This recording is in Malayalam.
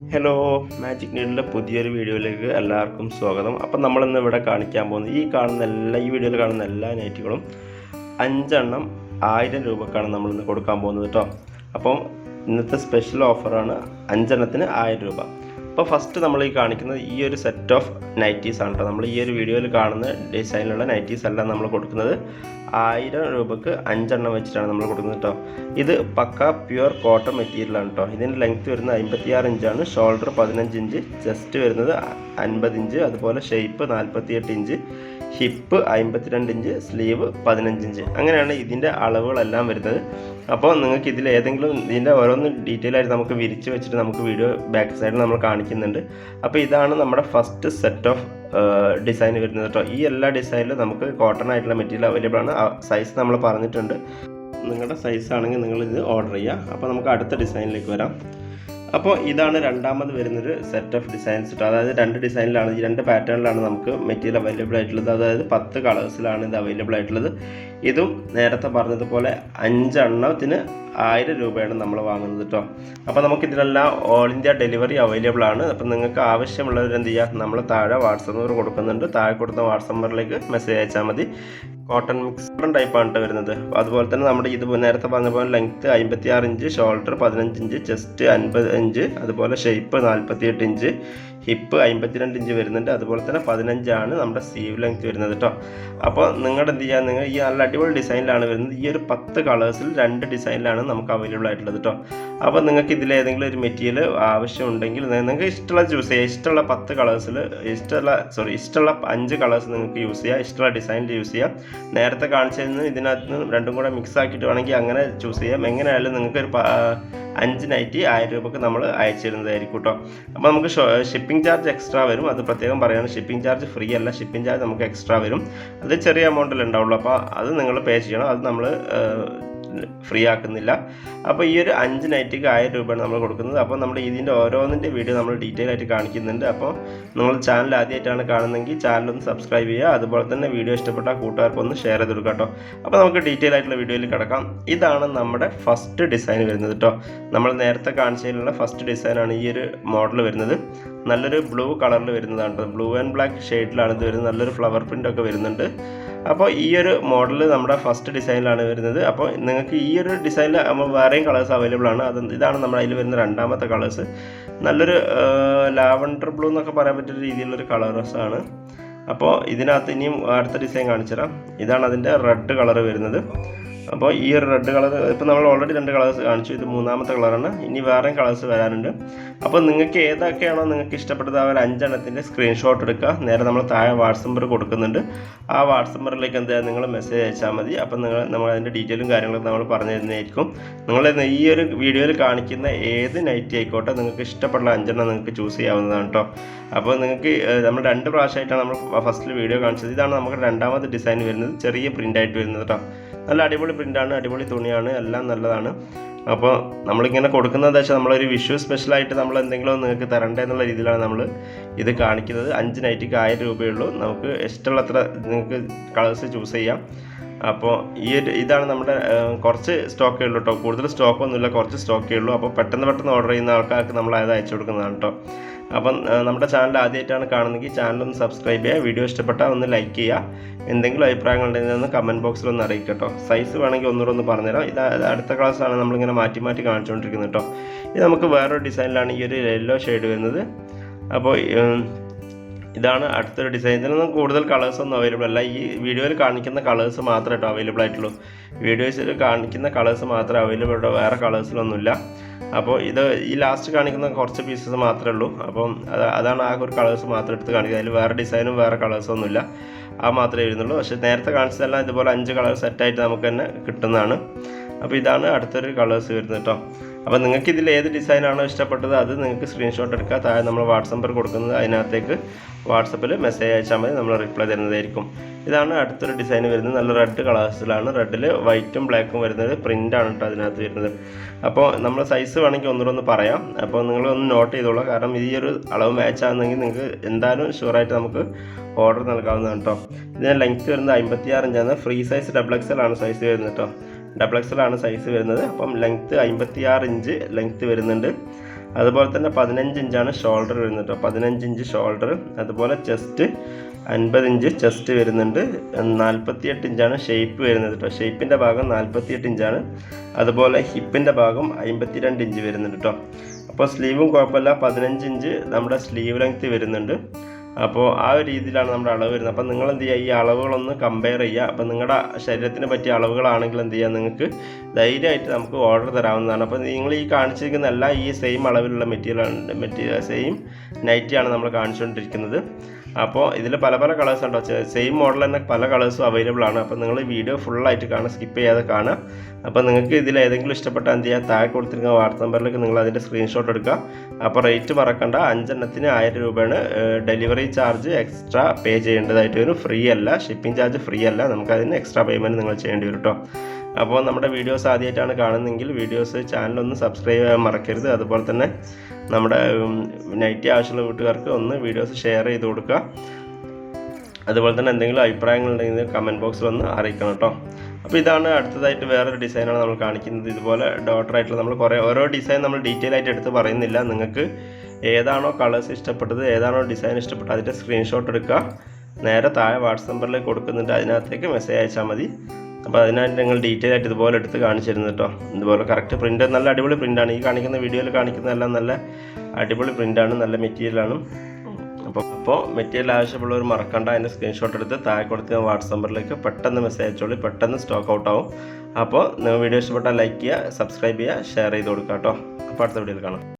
ഹലോ മാജിക് നീഡിലെ പുതിയൊരു വീഡിയോയിലേക്ക് എല്ലാവർക്കും സ്വാഗതം. അപ്പം നമ്മളിന്ന് ഇവിടെ കാണിക്കാൻ പോകുന്നത് ഈ കാണുന്ന എല്ലാ ഈ വീഡിയോയിൽ കാണുന്ന എല്ലാ നൈറ്റുകളും അഞ്ചെണ്ണം ആയിരം രൂപക്കാണ് നമ്മൾ ഇന്ന് കൊടുക്കാൻ പോകുന്നത് കേട്ടോ. അപ്പം ഇന്നത്തെ സ്പെഷ്യൽ ഓഫറാണ് അഞ്ചെണ്ണത്തിന് ആയിരം രൂപ. അപ്പോൾ ഫസ്റ്റ് നമ്മൾ ഈ കാണിക്കുന്നത് ഈ ഒരു സെറ്റ് ഓഫ് നൈറ്റീസ് ആണ് കേട്ടോ നമ്മൾ ഈ ഒരു വീഡിയോയിൽ കാണുന്ന ഡിസൈനിലുള്ള നൈറ്റീസ് അല്ല നമ്മൾ കൊടുക്കുന്നത്. ആയിരം രൂപക്ക് അഞ്ചെണ്ണം വെച്ചിട്ടാണ് നമ്മൾ കൊടുക്കുന്നത് കേട്ടോ ഇത് പക്ക പ്യുവർ കോട്ടൺ മെറ്റീരിയലാണ് കേട്ടോ ഇതിന്റെ ലെങ്ത് വരുന്നത് അമ്പത്തിയാറ് ഇഞ്ചാണ് ഷോൾഡർ പതിനഞ്ച് ഇഞ്ച് ചെസ്റ്റ് വരുന്നത് അൻപത് ഇഞ്ച് അതുപോലെ ഷേപ്പ് നാൽപ്പത്തിയെട്ട് ഇഞ്ച് ഹിപ്പ് അമ്പത്തിരണ്ട് ഇഞ്ച് സ്ലീവ് പതിനഞ്ച് ഇഞ്ച് അങ്ങനെയാണ് ഇതിന്റെ അളവുകളെല്ലാം വരുന്നത്. അപ്പോൾ നിങ്ങൾക്ക് ഇതിൽ ഏതെങ്കിലും ഇതിന്റെ ഓരോന്ന് ഡീറ്റെയിൽ ആയിട്ട് നമുക്ക് വിരിച്ച് വെച്ചിട്ട് നമുക്ക് വീഡിയോ ബാക്ക് സൈഡിൽ നമ്മൾ കാണിക്കുന്നുണ്ട്. അപ്പോൾ ഇതാണ് നമ്മുടെ ഫസ്റ്റ് സെറ്റ് ഓഫ് ഡിസൈൻ വരുന്നത് കേട്ടോ. ഈ എല്ലാ ഡിസൈനിലും നമുക്ക് കോട്ടൺ ആയിട്ടുള്ള മെറ്റീരിയൽ അവൈലബിൾ ആണ്. സൈസ് നമ്മൾ പറഞ്ഞിട്ടുണ്ട്. നിങ്ങളുടെ സൈസ് ആണെങ്കിൽ നിങ്ങൾ ഇത് ഓർഡർ ചെയ്യുക. അപ്പോൾ നമുക്ക് അടുത്ത ഡിസൈനിലേക്ക് വരാം. അപ്പോൾ ഇതാണ് രണ്ടാമത് വരുന്നൊരു സെറ്റ് ഓഫ് ഡിസൈൻസ് കേട്ടോ അതായത് രണ്ട് ഡിസൈനിലാണ് ഈ രണ്ട് പാറ്റേണിലാണ് നമുക്ക് മെറ്റീരിയൽ അവൈലബിൾ ആയിട്ടുള്ളത്. അതായത് പത്ത് കളേഴ്സിലാണ് ഇത് അവൈലബിൾ ആയിട്ടുള്ളത്. ഇതും നേരത്തെ പറഞ്ഞതുപോലെ അഞ്ചെണ്ണത്തിന് ആയിരം രൂപയാണ് നമ്മൾ വാങ്ങുന്നത് കേട്ടോ അപ്പോൾ നമുക്ക് ഇതിനെല്ലാം ഓൾ ഇന്ത്യ ഡെലിവറി അവൈലബിൾ ആണ്. അപ്പോൾ നിങ്ങൾക്ക് ആവശ്യമുള്ളവർ എന്ത് ചെയ്യുക നമ്മൾ താഴെ വാട്സപ്പ് നമ്പർ കൊടുക്കുന്നുണ്ട്. താഴെ കൊടുത്ത വാട്സപ്പ് നമ്പറിലേക്ക് മെസ്സേജ് അയച്ചാൽ മതി. കോട്ടൺ മിക്സ് ടൈപ്പാണ് കേട്ടോ വരുന്നത്. അതുപോലെ തന്നെ നമ്മുടെ ഇത് നേരത്തെ പറഞ്ഞ പോലെ ലെങ്ത്ത് അമ്പത്തി ആറ് ഇഞ്ച് ഷോൾഡർ പതിനഞ്ച് ഇഞ്ച് ചെസ്റ്റ് അൻപത് ഇഞ്ച് അതുപോലെ ഷേപ്പ് നാൽപ്പത്തിയെട്ട് ഇഞ്ച് ഹിപ്പ് അമ്പത്തിരണ്ട് ഇഞ്ച് വരുന്നുണ്ട്. അതുപോലെ തന്നെ പതിനഞ്ചാണ് നമ്മുടെ സ്ലീവ് ലെങ്ത് വരുന്നത് കേട്ടോ അപ്പോൾ നിങ്ങളുടെ എന്ത് ചെയ്യുക നിങ്ങൾ ഈ നല്ല അടിപൊളി ഡിസൈനിലാണ് വരുന്നത്. ഈ ഒരു പത്ത് കളേഴ്സിൽ രണ്ട് ഡിസൈനിലാണ് നമുക്ക് അവൈലബിൾ ആയിട്ടുള്ളത് കേട്ടോ അപ്പോൾ നിങ്ങൾക്ക് ഇതിൽ ഏതെങ്കിലും ഒരു മെറ്റീരിയൽ ആവശ്യമുണ്ടെങ്കിൽ നിങ്ങൾക്ക് ഇഷ്ടമുള്ള ചൂസ് ചെയ്യുക ഇഷ്ടമുള്ള പത്ത് കളേഴ്സിൽ ഇഷ്ടമുള്ള സോറി ഇഷ്ടമുള്ള അഞ്ച് കളേഴ്സ് നിങ്ങൾക്ക് യൂസ് ചെയ്യാം. ഇഷ്ടമുള്ള ഡിസൈനിൽ യൂസ് ചെയ്യാം. നേരത്തെ കാണിച്ചതിന് ഇതിനകത്ത് നിന്ന് രണ്ടും കൂടെ മിക്സ് ആക്കിയിട്ട് വേണമെങ്കിൽ അങ്ങനെ ചൂസ് ചെയ്യാം. എങ്ങനെയായാലും നിങ്ങൾക്ക് ഒരു അഞ്ച് നൈറ്റി ആയിരം രൂപക്ക് നമ്മൾ അയച്ചു തരുന്നതായിരിക്കും കേട്ടോ അപ്പോൾ നമുക്ക് ഷിപ്പിംഗ് ചാർജ് എക്സ്ട്രാ വരും. അത് പ്രത്യേകം പറയുകയാണ്. ഷിപ്പിംഗ് ചാർജ് ഫ്രീ അല്ല. ഷിപ്പിംഗ് ചാർജ് നമുക്ക് എക്സ്ട്രാ വരും. അത് ചെറിയ എമൗണ്ടിൽ ഉണ്ടാവുള്ളൂ. അപ്പോൾ അത് നിങ്ങൾ പേ ചെയ്യണം. അത് നമ്മൾ ഫ്രീ ആക്കുന്നില്ല അപ്പോൾ ഈ ഒരു അഞ്ച് നൈറ്റിക്ക് ആയിരം രൂപയാണ് നമ്മൾ കൊടുക്കുന്നത്. അപ്പോൾ നമ്മൾ ഇതിന്റെ ഓരോന്നിന്റെ വീഡിയോ നമ്മൾ ഡീറ്റെയിൽ ആയിട്ട് കാണിക്കുന്നുണ്ട്. അപ്പോൾ നിങ്ങൾ ചാനൽ ആദ്യമായിട്ടാണ് കാണുന്നതെങ്കിൽ ചാനലൊന്ന് സബ്സ്ക്രൈബ് ചെയ്യുക. അതുപോലെ തന്നെ വീഡിയോ ഇഷ്ടപ്പെട്ട കൂട്ടുകാർക്ക് ഒന്ന് ഷെയർ ചെയ്ത് കൊടുക്കുക കേട്ടോ. അപ്പോൾ നമുക്ക് ഡീറ്റെയിൽ ആയിട്ടുള്ള വീഡിയോയിൽ കിടക്കാം. ഇതാണ് നമ്മുടെ ഫസ്റ്റ് ഡിസൈൻ വരുന്നത് കേട്ടോ. നമ്മൾ നേരത്തെ കാണിച്ചതിലുള്ള ഫസ്റ്റ് ഡിസൈനാണ് ഈ ഒരു മോഡൽ വരുന്നത്. നല്ലൊരു ബ്ലൂ കളറിൽ വരുന്നതാണ്. ബ്ലൂ ആൻഡ് ബ്ലാക്ക് ഷെയ്ഡിലാണ് ഇത് വരുന്നത്. നല്ലൊരു ഫ്ലവർ പ്രിന്റ് ഒക്കെ വരുന്നുണ്ട്. അപ്പോൾ ഈ ഒരു മോഡൽ നമ്മുടെ ഫസ്റ്റ് ഡിസൈനിലാണ് വരുന്നത്. അപ്പോൾ നിങ്ങൾക്ക് ഈ ഒരു ഡിസൈനിൽ വേറെയും കളേഴ്സ് അവൈലബിൾ ആണ്. അത് ഇതാണ് നമ്മുടെ അതിൽ വരുന്ന രണ്ടാമത്തെ കളേഴ്സ് നല്ലൊരു ലാവണ്ടർ ബ്ലൂ എന്നൊക്കെ പറയാൻ പറ്റിയ രീതിയിലുള്ളൊരു ആണ്. അപ്പോൾ ഇതിനകത്ത് ഇനിയും അടുത്ത ഡിസൈൻ കാണിച്ചു തരാം ഇതാണ് അതിന്റെ റെഡ് കളർ വരുന്നത്. അപ്പോൾ ഈ ഒരു റെഡ് കളർ ഇപ്പോൾ നമ്മൾ ഓൾറെഡി രണ്ട് കളേഴ്സ് കാണിച്ചു. ഇത് മൂന്നാമത്തെ കളറാണ് ഇനി വേറെയും കളേഴ്സ് വരാനുണ്ട്. അപ്പോൾ നിങ്ങൾക്ക് ഏതൊക്കെയാണോ നിങ്ങൾക്ക് ഇഷ്ടപ്പെട്ടത് ആ ഒരു അഞ്ചെണ്ണത്തിന്റെ സ്ക്രീൻഷോട്ട് എടുക്കുക. നേരെ നമ്മൾ താഴെ വാട്സപ്പ് നമ്പർ കൊടുക്കുന്നുണ്ട്. ആ വാട്സപ്പ് നമ്പറിലേക്ക് എന്തായാലും നിങ്ങൾ മെസ്സേജ് അയച്ചാൽ മതി. അപ്പോൾ നിങ്ങൾ നമ്മൾ അതിന്റെ ഡീറ്റെയിലും കാര്യങ്ങളും നമ്മൾ പറഞ്ഞു തരുന്നതായിരിക്കും നിങ്ങൾ ഈ ഒരു വീഡിയോയിൽ കാണിക്കുന്ന ഏത് നൈറ്റി ആയിക്കോട്ടെ നിങ്ങൾക്ക് ഇഷ്ടപ്പെടുന്ന അഞ്ചെണ്ണം നിങ്ങൾക്ക് ചൂസ് ചെയ്യാവുന്നതാണ് കേട്ടോ. അപ്പോൾ നിങ്ങൾക്ക് നമ്മൾ രണ്ട് പ്രാവശ്യമായിട്ടാണ് നമ്മൾ ഫസ്റ്റിൽ വീഡിയോ കാണിച്ചത്. ഇതാണ് നമുക്ക് രണ്ടാമത്തെ ഡിസൈൻ വരുന്നത്. ചെറിയ പ്രിന്റായിട്ട് വരുന്നത് കേട്ടോ. നല്ല അടിപൊളി പ്രിന്റാണ് അടിപൊളി തുണിയാണ് എല്ലാം നല്ലതാണ്. അപ്പോൾ നമ്മളിങ്ങനെ കൊടുക്കുന്നത് വെച്ചാൽ നമ്മളൊരു വിഷു സ്പെഷ്യലായിട്ട് നമ്മൾ എന്തെങ്കിലും നിങ്ങൾക്ക് തരണ്ടേ എന്നുള്ള രീതിയിലാണ് നമ്മൾ ഇത് കാണിക്കുന്നത്. അഞ്ച് നൈറ്റിക്ക് ആയിരം രൂപയുള്ളൂ നമുക്ക് ഇഷ്ടമുള്ളത്ര നിങ്ങൾക്ക് കളേഴ്സ് ചൂസ് ചെയ്യാം. അപ്പോൾ ഈ ഒരു ഇതാണ് നമ്മുടെ കുറച്ച് സ്റ്റോക്കേ ഉള്ളൂ കേട്ടോ കൂടുതൽ സ്റ്റോക്കൊന്നുമില്ല കുറച്ച് സ്റ്റോക്കേ ഉള്ളൂ. അപ്പോൾ പെട്ടെന്ന് പെട്ടെന്ന് ഓർഡർ ചെയ്യുന്ന ആൾക്കാർക്ക് നമ്മൾ അത് അയച്ചു കൊടുക്കുന്നതാണ് കേട്ടോ അപ്പം നമ്മുടെ ചാനൽ ആദ്യമായിട്ടാണ് കാണുന്നതെങ്കിൽ ചാനൽ ഒന്ന് സബ്സ്ക്രൈബ് ചെയ്യുക. വീഡിയോ ഇഷ്ടപ്പെട്ടാൽ ഒന്ന് ലൈക്ക് ചെയ്യുക. എന്തെങ്കിലും അഭിപ്രായങ്ങൾ ഉണ്ടെങ്കിൽ ഒന്ന് കമന്റ് ബോക്സിൽ ഒന്ന് അറിയിക്കുക കേട്ടോ സൈസ് വേണമെങ്കിൽ ഒന്നുകൂടെ ഒന്ന് പറഞ്ഞുതരാം. ഇത് അടുത്ത ക്ലാസ്സാണ് നമ്മളിങ്ങനെ മാറ്റി മാറ്റി കാണിച്ചുകൊണ്ടിരിക്കുന്നത് കേട്ടോ ഇത് നമുക്ക് വേറൊരു ഡിസൈനിലാണ് ഈ ഒരു യെല്ലോ ഷെയ്ഡ് വരുന്നത്. അപ്പോൾ ഇതാണ് അടുത്തൊരു ഡിസൈൻ ഇതിനൊന്നും കൂടുതൽ കളേഴ്സ് ഒന്നും അവൈലബിൾ അല്ല. ഈ വീഡിയോയിൽ കാണിക്കുന്ന കളേഴ്സ് മാത്രമേ കേട്ടോ അവൈലബിൾ ആയിട്ടുള്ളൂ വീഡിയോസിൽ കാണിക്കുന്ന കളേഴ്സ് മാത്രമേ അവൈലബിൾ ഉള്ളൂ. വേറെ കളേഴ്സിലൊന്നുമില്ല അപ്പോൾ ഇത് ഈ ലാസ്റ്റ് കാണിക്കുന്ന കുറച്ച് പീസസ് മാത്രമേ ഉള്ളൂ. അപ്പം അതാണ് ആ ഒരു കളേഴ്സ് മാത്രം എടുത്ത് കാണിക്കുന്നത്. അതിൽ വേറെ ഡിസൈനും വേറെ കളേഴ്സും ഒന്നുമില്ല. ആ മാത്രമേ വരുന്നുള്ളൂ പക്ഷേ നേരത്തെ കാണിച്ചതെല്ലാം ഇതുപോലെ അഞ്ച് കളർ സെറ്റായിട്ട് നമുക്ക് തന്നെ കിട്ടുന്നതാണ്. അപ്പോൾ ഇതാണ് അടുത്തൊരു കളേഴ്സ് വരുന്നത് കേട്ടോ. അപ്പോൾ നിങ്ങൾക്ക് ഇതിൽ ഏത് ഡിസൈനാണോ ഇഷ്ടപ്പെട്ടത് അത് നിങ്ങൾക്ക് സ്ക്രീൻഷോട്ട് എടുക്കാം. താഴെ നമ്മൾ വാട്സപ്പിൽ കൊടുക്കുന്നത് അതിനകത്തേക്ക് വാട്സപ്പിൽ മെസ്സേജ് അയച്ചാൽ മതി നമ്മൾ റിപ്ലൈ തരുന്നതായിരിക്കും. ഇതാണ് അടുത്തൊരു ഡിസൈൻ വരുന്നത്. നല്ല റെഡ് കളേഴ്സിലാണ് റെഡിൽ വൈറ്റും ബ്ലാക്കും വരുന്നത്. പ്രിന്റാണ് കേട്ടോ അതിനകത്ത് വരുന്നത്. അപ്പോൾ നമ്മൾ സൈസ് വേണമെങ്കിൽ ഒന്നുകൂടെ ഒന്ന് പറയാം. അപ്പോൾ നിങ്ങൾ ഒന്ന് നോട്ട് ചെയ്തോളൂ. കാരണം ഈ ഒരു അളവ് മാച്ച് ആകുന്നെങ്കിൽ നിങ്ങൾക്ക് എന്തായാലും ഷുവറായിട്ട് നമുക്ക് ഓർഡർ നൽകാവുന്നതാണ് കേട്ടോ ഇതിന് ലെങ്ത് വരുന്നത് അമ്പത്തിയാറ് ഇഞ്ചാണ് ഫ്രീ സൈസ് ഡബിൾ എക്സൽ ആണ് സൈസ് വരുന്നത് കേട്ടോ ഡബിൾ ആണ് സൈസ് വരുന്നത്. അപ്പം ലെങ്ത്ത് അമ്പത്തി ആറ് ഇഞ്ച് ലെങ്ത്ത് വരുന്നുണ്ട്. അതുപോലെ തന്നെ പതിനഞ്ച് ഇഞ്ചാണ് ഷോൾഡർ വരുന്നത് പതിനഞ്ച് ഇഞ്ച് ഷോൾഡർ അതുപോലെ ചെസ്റ്റ് അൻപത് ഇഞ്ച് ചെസ്റ്റ് വരുന്നുണ്ട്. നാൽപ്പത്തിയെട്ട് ഇഞ്ചാണ് ഷേപ്പ് വരുന്നത് കേട്ടോ ഷേപ്പിന്റെ ഭാഗം നാൽപ്പത്തിയെട്ട് ഇഞ്ചാണ്. അതുപോലെ ഹിപ്പിന്റെ ഭാഗം അമ്പത്തിരണ്ട് ഇഞ്ച് വരുന്നുണ്ട് കേട്ടോ അപ്പോൾ സ്ലീവും കുഴപ്പമില്ല. പതിനഞ്ച് ഇഞ്ച് നമ്മുടെ സ്ലീവ് ലെങ്ത് വരുന്നുണ്ട്. അപ്പോൾ ആ ഒരു രീതിയിലാണ് നമ്മുടെ അളവ് വരുന്നത്. അപ്പോൾ നിങ്ങൾ എന്ത് ചെയ്യുക ഈ അളവുകളൊന്ന് കമ്പയർ ചെയ്യുക അപ്പോൾ നിങ്ങളുടെ ശരീരത്തിന് പറ്റിയ അളവുകളാണെങ്കിൽ എന്ത് ചെയ്യുക നിങ്ങൾക്ക് ധൈര്യമായിട്ട് നമുക്ക് ഓർഡർ തരാവുന്നതാണ്. അപ്പോൾ നിങ്ങൾ ഈ കാണിച്ചിരിക്കുന്ന എല്ലാം ഈ സെയിം അളവിലുള്ള മെറ്റീരിയൽ മെറ്റീരിയൽ സെയിം നൈറ്റിയാണ് നമ്മൾ കാണിച്ചുകൊണ്ടിരിക്കുന്നത് അപ്പോൾ ഇതിൽ പല പല കളേഴ്സ് ഉണ്ടോ? സെയിം മോഡൽ തന്നെ പല കളേഴ്സും അവൈലബിൾ ആണ്. അപ്പോൾ നിങ്ങൾ വീഡിയോ ഫുള്ളായിട്ട് കാണുക സ്കിപ്പ് ചെയ്യാതെ കാണുക. അപ്പോൾ നിങ്ങൾക്ക് ഇതിൽ ഏതെങ്കിലും ഇഷ്ടപ്പെട്ട എന്ത് ചെയ്യുക താഴെ കൊടുത്തിരിക്കുന്ന വാട്സ് നമ്പറിലേക്ക് നിങ്ങൾ അതിന്റെ സ്ക്രീൻഷോട്ട് എടുക്കുക. അപ്പോൾ റേറ്റ് മറക്കണ്ട. അഞ്ചെണ്ണത്തിന് ആയിരം രൂപയാണ് ഡെലിവറി ചാർജ് എക്സ്ട്രാ പേ ചെയ്യേണ്ടതായിട്ട് വരും. ഫ്രീ അല്ല ഷിപ്പിംഗ് ചാർജ് ഫ്രീ അല്ല. നമുക്ക് അതിന് എക്സ്ട്രാ പേയ്മെന്റ് നിങ്ങൾ ചെയ്യേണ്ടി വരും കേട്ടോ അപ്പോൾ നമ്മുടെ വീഡിയോസ് ആദ്യമായിട്ടാണ് കാണുന്നതെങ്കിൽ വീഡിയോസ് ചാനലൊന്ന് സബ്സ്ക്രൈബ് ചെയ്യാൻ മറക്കരുത്. അതുപോലെ തന്നെ നമ്മുടെ നൈറ്റി ആവശ്യമുള്ള വീട്ടുകാർക്ക് ഒന്ന് വീഡിയോസ് ഷെയർ ചെയ്ത് കൊടുക്കുക. അതുപോലെ തന്നെ എന്തെങ്കിലും അഭിപ്രായങ്ങൾ ഉണ്ടെങ്കിൽ കമന്റ് ബോക്സിൽ ഒന്ന് അറിയിക്കണം കേട്ടോ. അപ്പോൾ ഇതാണ് അടുത്തതായിട്ട് വേറൊരു ഡിസൈനാണ് നമ്മൾ കാണിക്കുന്നത്. ഇതുപോലെ ഡോട്ടർ ആയിട്ടുള്ള നമ്മൾ കുറേ ഓരോ ഡിസൈൻ നമ്മൾ ഡീറ്റെയിൽ ആയിട്ട് എടുത്ത് പറയുന്നില്ല. നിങ്ങൾക്ക് ഏതാണോ കളേഴ്സ് ഇഷ്ടപ്പെട്ടത് ഏതാണോ ഡിസൈൻ ഇഷ്ടപ്പെട്ടത് അതിന്റെ സ്ക്രീൻഷോട്ട് എടുക്കുക. നേരെ താഴെ വാട്സപ്പ് നമ്പറിലേക്ക് കൊടുക്കുന്നുണ്ട്. അതിനകത്തേക്ക് മെസ്സേജ് അയച്ചാൽ മതി. അപ്പോൾ അതിനായിട്ട് നിങ്ങൾ ഡീറ്റെയിൽ ആയിട്ട് ഇതുപോലെ എടുത്ത് കാണിച്ചു തരുന്നത് കേട്ടോ ഇതുപോലെ കറക്റ്റ് പ്രിന്റ് നല്ല അടിപൊളി പ്രിന്റാണ് ഈ കാണിക്കുന്ന വീഡിയോയിൽ കാണിക്കുന്നതെല്ലാം നല്ല അടിപൊളി പ്രിന്റാണ് നല്ല മെറ്റീരിയലാണ് അപ്പോൾ അപ്പോൾ മെറ്റീരിയൽ ആവശ്യമുള്ളവർ മറക്കണ്ട. അതിന്റെ സ്ക്രീൻഷോട്ട് എടുത്ത് താഴെ കൊടുത്ത് വാട്സപ്പ് നമ്പറിലേക്ക് പെട്ടെന്ന് മെസ്സേജ് അയച്ചോളി. പെട്ടെന്ന് സ്റ്റോക്ക് ഔട്ട് ആവും. അപ്പോൾ നിങ്ങൾ വീഡിയോ ഇഷ്ടപ്പെട്ടാൽ ലൈക്ക് ചെയ്യുക സബ്സ്ക്രൈബ് ചെയ്യുക ഷെയർ ചെയ്ത് കൊടുക്കുക കേട്ടോ അപ്പോൾ അടുത്ത വീഡിയോയിൽ കാണാം.